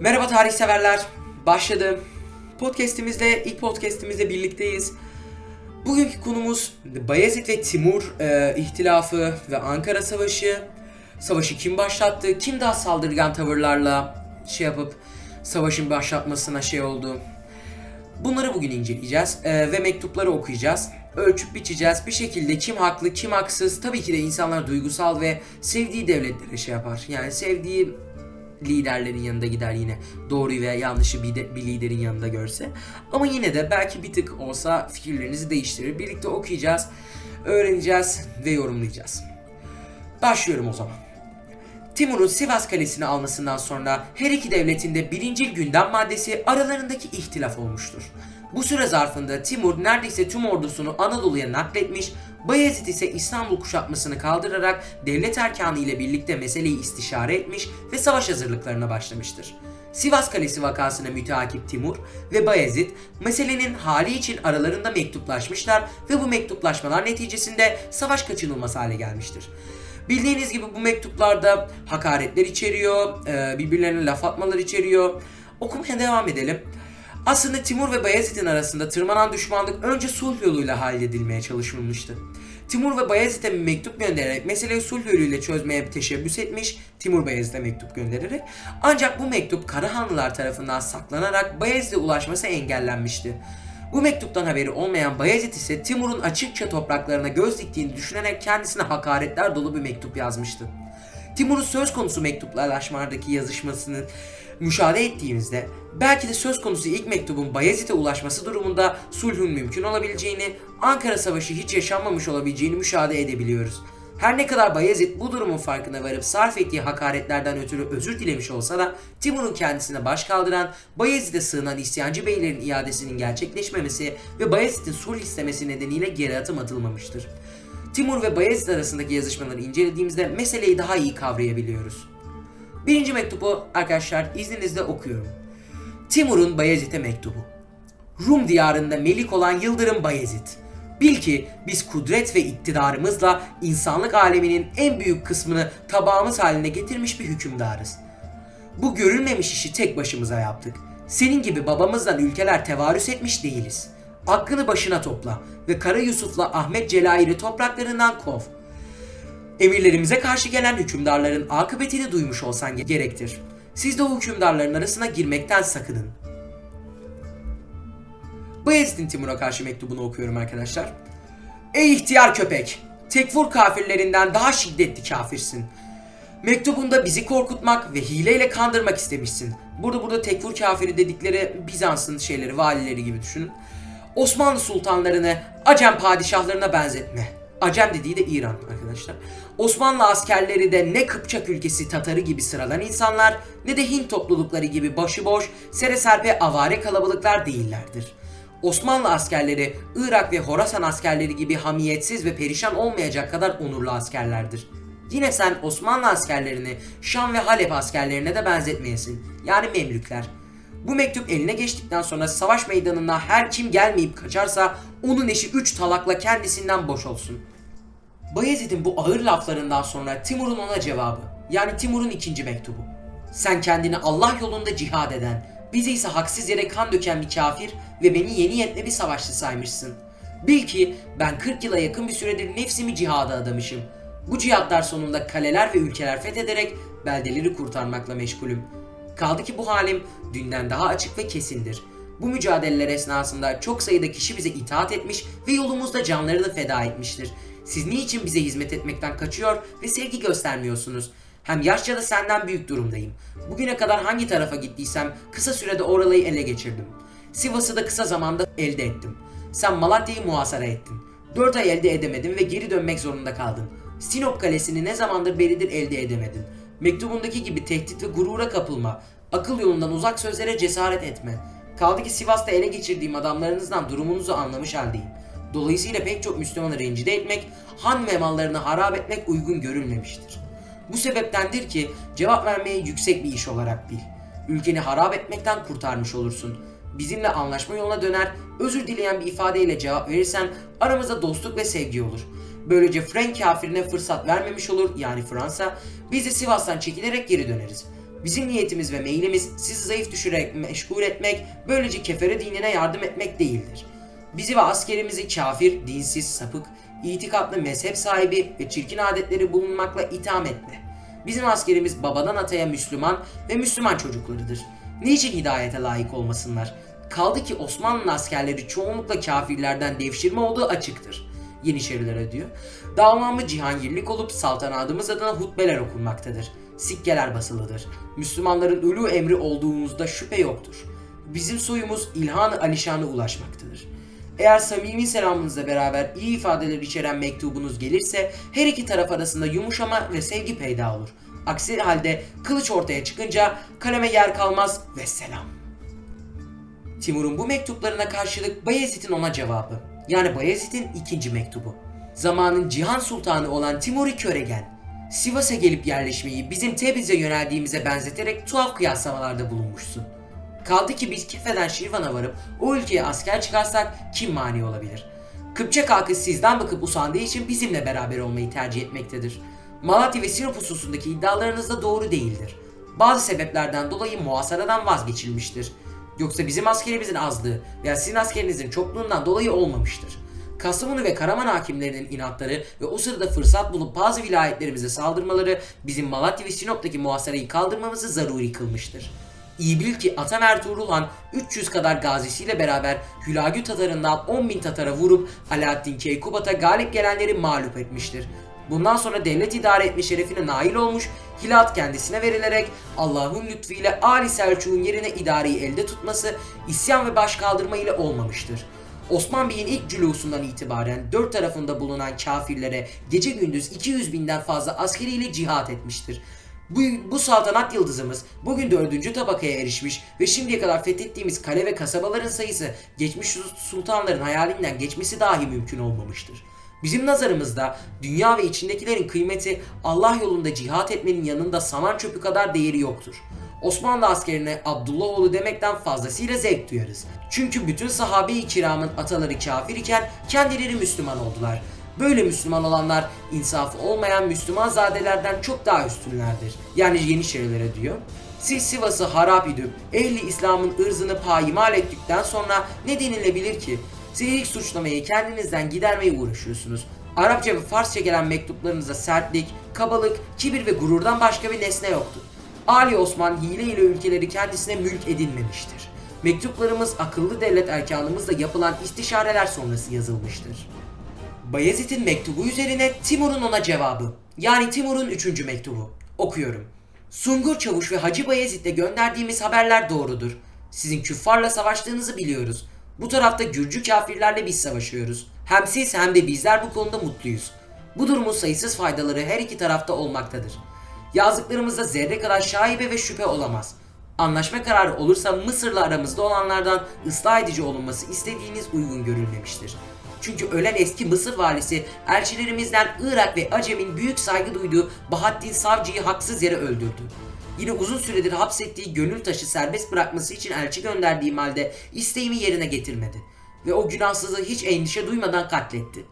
Merhaba tarih severler. Başladım. Podcast'imizde, ilk podcast'imizde birlikteyiz. Bugünkü konumuz Bayezid ve Timur e, ihtilafı ve Ankara Savaşı. Savaşı kim başlattı? Kim daha saldırgan tavırlarla şey yapıp savaşın başlatmasına şey oldu? Bunları bugün inceleyeceğiz e, ve mektupları okuyacağız. Ölçüp biçeceğiz. Bir şekilde kim haklı, kim haksız. Tabii ki de insanlar duygusal ve sevdiği devletlere şey yapar. Yani sevdiği liderlerin yanında gider yine doğruyu veya yanlışı bir, de- bir liderin yanında görse. Ama yine de belki bir tık olsa fikirlerinizi değiştirir. Birlikte okuyacağız, öğreneceğiz ve yorumlayacağız. Başlıyorum o zaman. Timur'un Sivas Kalesi'ni almasından sonra her iki devletin de birincil gündem maddesi aralarındaki ihtilaf olmuştur. Bu süre zarfında Timur neredeyse tüm ordusunu Anadolu'ya nakletmiş, Bayezid ise İstanbul kuşatmasını kaldırarak devlet erkanı ile birlikte meseleyi istişare etmiş ve savaş hazırlıklarına başlamıştır. Sivas Kalesi vakasına müteakip Timur ve Bayezid meselenin hali için aralarında mektuplaşmışlar ve bu mektuplaşmalar neticesinde savaş kaçınılmaz hale gelmiştir. Bildiğiniz gibi bu mektuplarda hakaretler içeriyor, e, birbirlerine laf atmalar içeriyor. Okumaya devam edelim. Aslında Timur ve Bayezid'in arasında tırmanan düşmanlık önce sulh yoluyla halledilmeye çalışılmıştı. Timur ve Bayezid'e mektup göndererek meseleyi sulh yoluyla çözmeye teşebbüs etmiş, Timur Bayezid'e mektup göndererek. Ancak bu mektup Karahanlılar tarafından saklanarak Bayezid'e ulaşması engellenmişti. Bu mektuptan haberi olmayan Bayezid ise Timur'un açıkça topraklarına göz diktiğini düşünerek kendisine hakaretler dolu bir mektup yazmıştı. Timur'un söz konusu mektuplaşmalardaki yazışmasını müşahede ettiğimizde belki de söz konusu ilk mektubun Bayezid'e ulaşması durumunda sulhün mümkün olabileceğini, Ankara Savaşı hiç yaşanmamış olabileceğini müşahede edebiliyoruz. Her ne kadar Bayezid bu durumun farkına varıp sarf ettiği hakaretlerden ötürü özür dilemiş olsa da Timur'un kendisine baş kaldıran, Bayezid'e sığınan isyancı beylerin iadesinin gerçekleşmemesi ve Bayezid'in sulh istemesi nedeniyle geri adım atılmamıştır. Timur ve Bayezid arasındaki yazışmaları incelediğimizde meseleyi daha iyi kavrayabiliyoruz. Birinci mektubu arkadaşlar izninizle okuyorum. Timur'un Bayezid'e mektubu. Rum diyarında melik olan Yıldırım Bayezid. Bil ki biz kudret ve iktidarımızla insanlık aleminin en büyük kısmını tabağımız haline getirmiş bir hükümdarız. Bu görülmemiş işi tek başımıza yaptık. Senin gibi babamızdan ülkeler tevarüs etmiş değiliz. Aklını başına topla ve Kara Yusuf'la Ahmet Celair'i topraklarından kov. Emirlerimize karşı gelen hükümdarların akıbetini duymuş olsan gerektir. Siz de o hükümdarların arasına girmekten sakının. Bayezid'in Timur'a karşı mektubunu okuyorum arkadaşlar. Ey ihtiyar köpek! Tekfur kafirlerinden daha şiddetli kafirsin. Mektubunda bizi korkutmak ve hileyle kandırmak istemişsin. Burada burada tekfur kafiri dedikleri Bizans'ın şeyleri, valileri gibi düşünün. Osmanlı sultanlarını Acem padişahlarına benzetme. Acem dediği de İran arkadaşlar. Osmanlı askerleri de ne Kıpçak ülkesi Tatarı gibi sıradan insanlar ne de Hint toplulukları gibi başıboş, sereserpe avare kalabalıklar değillerdir. Osmanlı askerleri Irak ve Horasan askerleri gibi hamiyetsiz ve perişan olmayacak kadar onurlu askerlerdir. Yine sen Osmanlı askerlerini Şam ve Halep askerlerine de benzetmeyesin. Yani Memlükler. Bu mektup eline geçtikten sonra savaş meydanına her kim gelmeyip kaçarsa onun eşi 3 talakla kendisinden boş olsun. Bayezid'in bu ağır laflarından sonra Timur'un ona cevabı yani Timur'un ikinci mektubu. Sen kendini Allah yolunda cihad eden, bizi ise haksız yere kan döken bir kafir ve beni yeni yetme bir savaşçı saymışsın. Bil ki ben 40 yıla yakın bir süredir nefsimi cihada adamışım. Bu cihatlar sonunda kaleler ve ülkeler fethederek beldeleri kurtarmakla meşgulüm. Kaldı ki bu halim dünden daha açık ve kesindir. Bu mücadeleler esnasında çok sayıda kişi bize itaat etmiş ve yolumuzda canlarını feda etmiştir. Siz niçin bize hizmet etmekten kaçıyor ve sevgi göstermiyorsunuz? Hem yaşça da senden büyük durumdayım. Bugüne kadar hangi tarafa gittiysem kısa sürede orayı ele geçirdim. Sivas'ı da kısa zamanda elde ettim. Sen Malatya'yı muhasara ettin. 4 ay elde edemedin ve geri dönmek zorunda kaldın. Sinop Kalesi'ni ne zamandır beridir elde edemedin. Mektubundaki gibi tehdit ve gurura kapılma. Akıl yolundan uzak sözlere cesaret etme. Kaldı ki Sivas'ta ele geçirdiğim adamlarınızdan durumunuzu anlamış haldeyim. Dolayısıyla pek çok Müslümanı rencide etmek, han ve mallarını harap etmek uygun görülmemiştir. Bu sebeptendir ki cevap vermeyi yüksek bir iş olarak bil. Ülkeni harap etmekten kurtarmış olursun. Bizimle anlaşma yoluna döner özür dileyen bir ifadeyle cevap verirsen aramızda dostluk ve sevgi olur. Böylece Frank kafirine fırsat vermemiş olur yani Fransa. Biz de Sivas'tan çekilerek geri döneriz. Bizim niyetimiz ve meylimiz sizi zayıf düşürerek meşgul etmek, böylece kefere dinine yardım etmek değildir. Bizi ve askerimizi kafir, dinsiz, sapık, itikatlı mezhep sahibi ve çirkin adetleri bulunmakla itham etme. Bizim askerimiz babadan ataya Müslüman ve Müslüman çocuklarıdır. Niçin hidayete layık olmasınlar? Kaldı ki Osmanlı askerleri çoğunlukla kafirlerden devşirme olduğu açıktır. Yeniçerilere diyor. Davamı cihangirlik olup saltanatımız adına hutbeler okunmaktadır. Sikkeler basılıdır. Müslümanların ölü emri olduğumuzda şüphe yoktur. Bizim soyumuz İlhan-ı Alişan'a ulaşmaktadır. Eğer samimi selamınızla beraber iyi ifadeler içeren mektubunuz gelirse her iki taraf arasında yumuşama ve sevgi peyda olur. Aksi halde kılıç ortaya çıkınca kaleme yer kalmaz ve selam. Timur'un bu mektuplarına karşılık Bayezid'in ona cevabı. Yani Bayezid'in ikinci mektubu. Zamanın Cihan Sultanı olan Timur-i Köregen, Sivas'a gelip yerleşmeyi bizim Tebriz'e yöneldiğimize benzeterek tuhaf kıyaslamalarda bulunmuşsun. Kaldı ki biz Kefe'den Şirvan'a varıp o ülkeye asker çıkarsak kim mani olabilir? Kıpçak halkı sizden bakıp usandığı için bizimle beraber olmayı tercih etmektedir. Malatya ve Sinop hususundaki iddialarınız da doğru değildir. Bazı sebeplerden dolayı muhasaradan vazgeçilmiştir. Yoksa bizim askerimizin azlığı veya sizin askerinizin çokluğundan dolayı olmamıştır. Kastamonu ve Karaman hakimlerinin inatları ve o sırada fırsat bulup bazı vilayetlerimize saldırmaları bizim Malatya ve Sinop'taki muhasarayı kaldırmamızı zaruri kılmıştır. İyi bil ki Atam Ertuğrul Han 300 kadar gazisiyle beraber Hülagü Tatarından 10 bin Tatara vurup Alaaddin Keykubat'a galip gelenleri mağlup etmiştir. Bundan sonra devlet idare etme şerefine nail olmuş, hilat kendisine verilerek Allah'ın lütfuyla Ali Selçuk'un yerine idareyi elde tutması isyan ve başkaldırma ile olmamıştır. Osman Bey'in ilk cülusundan itibaren dört tarafında bulunan kafirlere gece gündüz 200 binden fazla askeriyle cihat etmiştir. Bu, bu saltanat yıldızımız bugün dördüncü tabakaya erişmiş ve şimdiye kadar fethettiğimiz kale ve kasabaların sayısı geçmiş sultanların hayalinden geçmesi dahi mümkün olmamıştır. Bizim nazarımızda dünya ve içindekilerin kıymeti Allah yolunda cihat etmenin yanında saman çöpü kadar değeri yoktur. Osmanlı askerine Abdullahoğlu demekten fazlasıyla zevk duyarız. Çünkü bütün sahabe-i kiramın ataları kafir iken kendileri Müslüman oldular. Böyle Müslüman olanlar insafı olmayan Müslüman zadelerden çok daha üstünlerdir. Yani Yeniçerilere diyor. Siz Sivas'ı harap edip ehli İslam'ın ırzını payimal ettikten sonra ne denilebilir ki? Siz ilk suçlamayı kendinizden gidermeye uğraşıyorsunuz. Arapça ve Farsça gelen mektuplarınızda sertlik, kabalık, kibir ve gururdan başka bir nesne yoktu. Ali Osman hile ile ülkeleri kendisine mülk edinmemiştir. Mektuplarımız akıllı devlet erkanımızla yapılan istişareler sonrası yazılmıştır. Bayezid'in mektubu üzerine Timur'un ona cevabı. Yani Timur'un üçüncü mektubu. Okuyorum. Sungur Çavuş ve Hacı Bayezid'le gönderdiğimiz haberler doğrudur. Sizin küffarla savaştığınızı biliyoruz. Bu tarafta Gürcü kafirlerle biz savaşıyoruz. Hem siz hem de bizler bu konuda mutluyuz. Bu durumun sayısız faydaları her iki tarafta olmaktadır. Yazdıklarımızda zerre kadar şaibe ve şüphe olamaz. Anlaşma kararı olursa Mısır'la aramızda olanlardan ıslah edici olunması istediğiniz uygun görülmemiştir. Çünkü ölen eski Mısır valisi elçilerimizden Irak ve Acem'in büyük saygı duyduğu Bahattin Savcı'yı haksız yere öldürdü. Yine uzun süredir hapsettiği gönül taşı serbest bırakması için elçi gönderdiğim halde isteğimi yerine getirmedi. Ve o günahsızı hiç endişe duymadan katletti.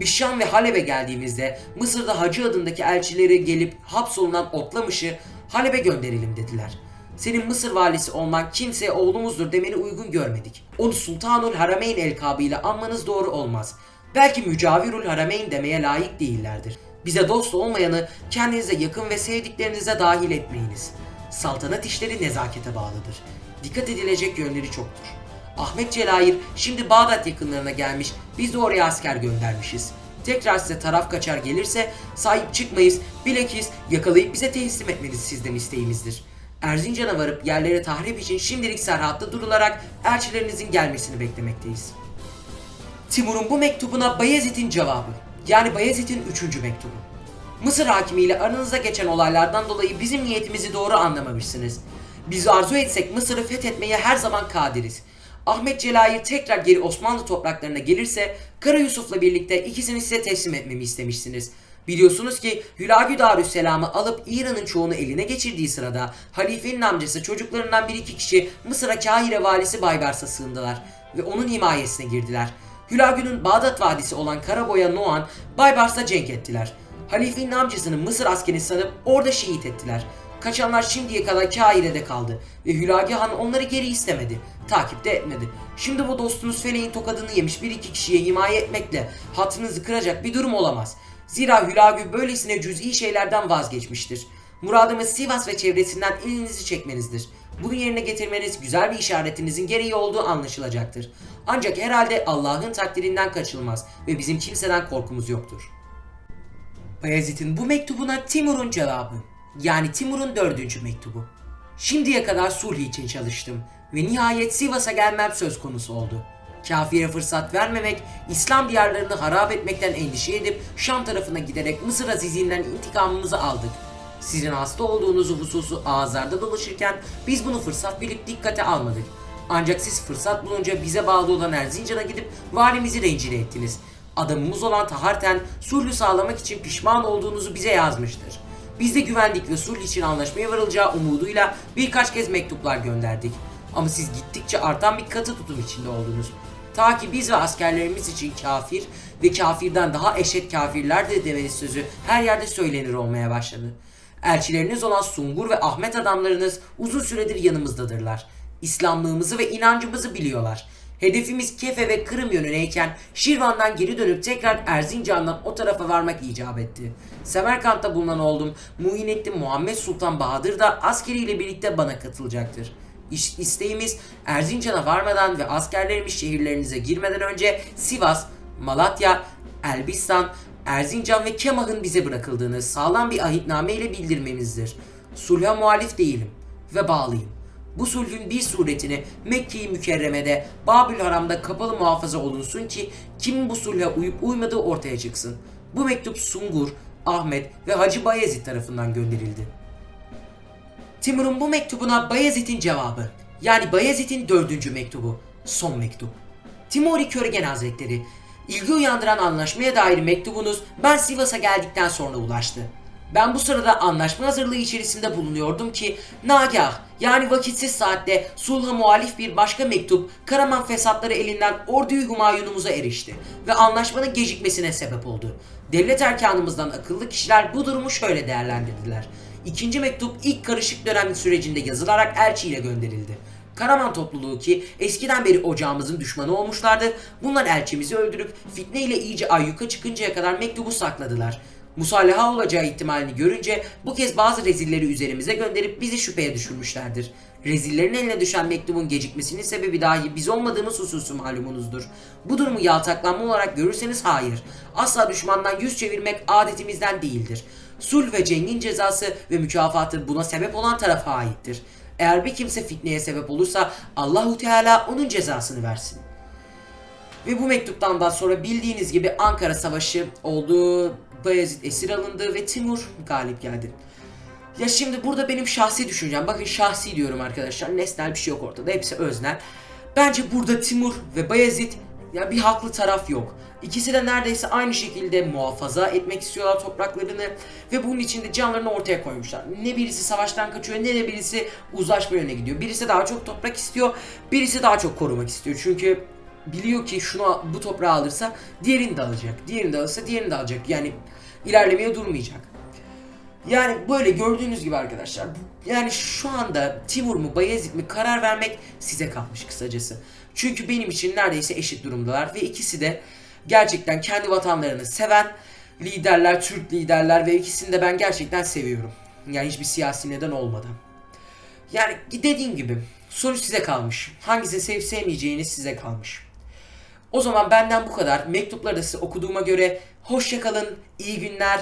Biz ve Halep'e geldiğimizde Mısır'da Hacı adındaki elçileri gelip hapsolunan Otlamış'ı Halep'e gönderelim dediler. Senin Mısır valisi olman kimseye oğlumuzdur demeni uygun görmedik. Onu Sultanul Harameyn elkabıyla anmanız doğru olmaz. Belki Mücavirul Harameyn demeye layık değillerdir. Bize dost olmayanı kendinize yakın ve sevdiklerinize dahil etmeyiniz. Saltanat işleri nezakete bağlıdır. Dikkat edilecek yönleri çoktur. Ahmet Celayir şimdi Bağdat yakınlarına gelmiş, biz de oraya asker göndermişiz. Tekrar size taraf kaçar gelirse sahip çıkmayız, bilakis yakalayıp bize teslim etmeniz sizden isteğimizdir. Erzincan'a varıp yerleri tahrip için şimdilik serhatta durularak elçilerinizin gelmesini beklemekteyiz. Timur'un bu mektubuna Bayezid'in cevabı. Yani Bayezid'in üçüncü mektubu. Mısır hakimiyle aranızda geçen olaylardan dolayı bizim niyetimizi doğru anlamamışsınız. Biz arzu etsek Mısır'ı fethetmeye her zaman kadiriz. Ahmet Celayir tekrar geri Osmanlı topraklarına gelirse Kara Yusuf'la birlikte ikisini size teslim etmemi istemişsiniz. Biliyorsunuz ki Hülagü Darüsselam'ı alıp İran'ın çoğunu eline geçirdiği sırada halifenin amcası çocuklarından bir iki kişi Mısır'a Kahire valisi Baybars'a sığındılar. ve onun himayesine girdiler. Hülagü'nün Bağdat Vadisi olan Karaboya Noan, Baybars'la cenk ettiler. Halife'nin amcasını Mısır askeri sanıp orada şehit ettiler. Kaçanlar şimdiye kadar Kaire'de kaldı ve Hülagi Han onları geri istemedi. Takip de etmedi. Şimdi bu dostunuz Feleğin tokadını yemiş bir iki kişiye himaye etmekle hatırınızı kıracak bir durum olamaz. Zira Hülagü böylesine cüz'i şeylerden vazgeçmiştir. Muradımız Sivas ve çevresinden elinizi çekmenizdir. Bunu yerine getirmeniz güzel bir işaretinizin gereği olduğu anlaşılacaktır. Ancak herhalde Allah'ın takdirinden kaçılmaz ve bizim kimseden korkumuz yoktur. Bayezid'in bu mektubuna Timur'un cevabı. Yani Timur'un dördüncü mektubu. Şimdiye kadar sulh için çalıştım ve nihayet Sivas'a gelmem söz konusu oldu. Kafire fırsat vermemek, İslam diyarlarını harap etmekten endişe edip Şam tarafına giderek Mısır azizinden intikamımızı aldık. Sizin hasta olduğunuzu hususu ağızlarda dolaşırken biz bunu fırsat bilip dikkate almadık. Ancak siz fırsat bulunca bize bağlı olan Erzincan'a gidip valimizi rencide ettiniz. Adamımız olan Taharten sulhü sağlamak için pişman olduğunuzu bize yazmıştır. Biz de güvendik ve sulh için anlaşmaya varılacağı umuduyla birkaç kez mektuplar gönderdik. Ama siz gittikçe artan bir katı tutum içinde oldunuz. Ta ki biz ve askerlerimiz için kafir ve kafirden daha eşit kafirlerdir demeniz sözü her yerde söylenir olmaya başladı. Elçileriniz olan Sungur ve Ahmet adamlarınız uzun süredir yanımızdadırlar. İslamlığımızı ve inancımızı biliyorlar. Hedefimiz Kefe ve Kırım yönüneyken Şirvan'dan geri dönüp tekrar Erzincan'dan o tarafa varmak icap etti. Semerkant'ta bulunan oğlum Muhinettin Muhammed Sultan Bahadır da askeriyle birlikte bana katılacaktır. İsteğimiz Erzincan'a varmadan ve askerlerimiz şehirlerinize girmeden önce Sivas, Malatya, Elbistan, Erzincan ve Kemah'ın bize bırakıldığını sağlam bir ahitname ile bildirmenizdir. Sulha muhalif değilim ve bağlıyım. Bu sulhün bir suretini Mekke-i Mükerreme'de Babül Haram'da kapalı muhafaza olunsun ki kimin bu sulha uyup uymadığı ortaya çıksın. Bu mektup Sungur, Ahmet ve Hacı Bayezid tarafından gönderildi. Timur'un bu mektubuna Bayezid'in cevabı. Yani Bayezid'in dördüncü mektubu. Son mektup. Timuri Köregen Hazretleri, ilgi uyandıran anlaşmaya dair mektubunuz ben Sivas'a geldikten sonra ulaştı. Ben bu sırada anlaşma hazırlığı içerisinde bulunuyordum ki Nagah yani vakitsiz saatte sulha muhalif bir başka mektup Karaman fesatları elinden orduyu Humayun'umuza erişti ve anlaşmanın gecikmesine sebep oldu. Devlet erkanımızdan akıllı kişiler bu durumu şöyle değerlendirdiler. İkinci mektup ilk karışık dönem sürecinde yazılarak elçiyle gönderildi. Karaman topluluğu ki eskiden beri ocağımızın düşmanı olmuşlardı. Bunlar elçimizi öldürüp fitne ile iyice ayyuka çıkıncaya kadar mektubu sakladılar. Musallaha olacağı ihtimalini görünce bu kez bazı rezilleri üzerimize gönderip bizi şüpheye düşürmüşlerdir. Rezillerin eline düşen mektubun gecikmesinin sebebi dahi biz olmadığımız hususu malumunuzdur. Bu durumu yaltaklanma olarak görürseniz hayır. Asla düşmandan yüz çevirmek adetimizden değildir. Sulh ve cengin cezası ve mükafatı buna sebep olan tarafa aittir. Eğer bir kimse fitneye sebep olursa Allahu Teala onun cezasını versin. Ve bu mektuptan da sonra bildiğiniz gibi Ankara Savaşı oldu. Bayezid esir alındı ve Timur galip geldi. Ya şimdi burada benim şahsi düşüncem. Bakın şahsi diyorum arkadaşlar. Nesnel bir şey yok ortada. Hepsi öznel. Bence burada Timur ve Bayezid ya bir haklı taraf yok. İkisi de neredeyse aynı şekilde muhafaza etmek istiyorlar topraklarını ve bunun için de canlarını ortaya koymuşlar. Ne birisi savaştan kaçıyor ne de birisi uzlaşma yönüne gidiyor. Birisi daha çok toprak istiyor, birisi daha çok korumak istiyor. Çünkü biliyor ki şunu bu toprağı alırsa diğerini de alacak. Diğerini de alırsa diğerini de alacak. Yani ilerlemeye durmayacak. Yani böyle gördüğünüz gibi arkadaşlar. Yani şu anda Timur mu Bayezid mi karar vermek size kalmış kısacası. Çünkü benim için neredeyse eşit durumdalar ve ikisi de gerçekten kendi vatanlarını seven liderler, Türk liderler ve ikisini de ben gerçekten seviyorum. Yani hiçbir siyasi neden olmadan. Yani dediğim gibi sonuç size kalmış. Hangisini sevip sevmeyeceğiniz size kalmış. O zaman benden bu kadar. Mektupları da size okuduğuma göre hoşçakalın, iyi günler,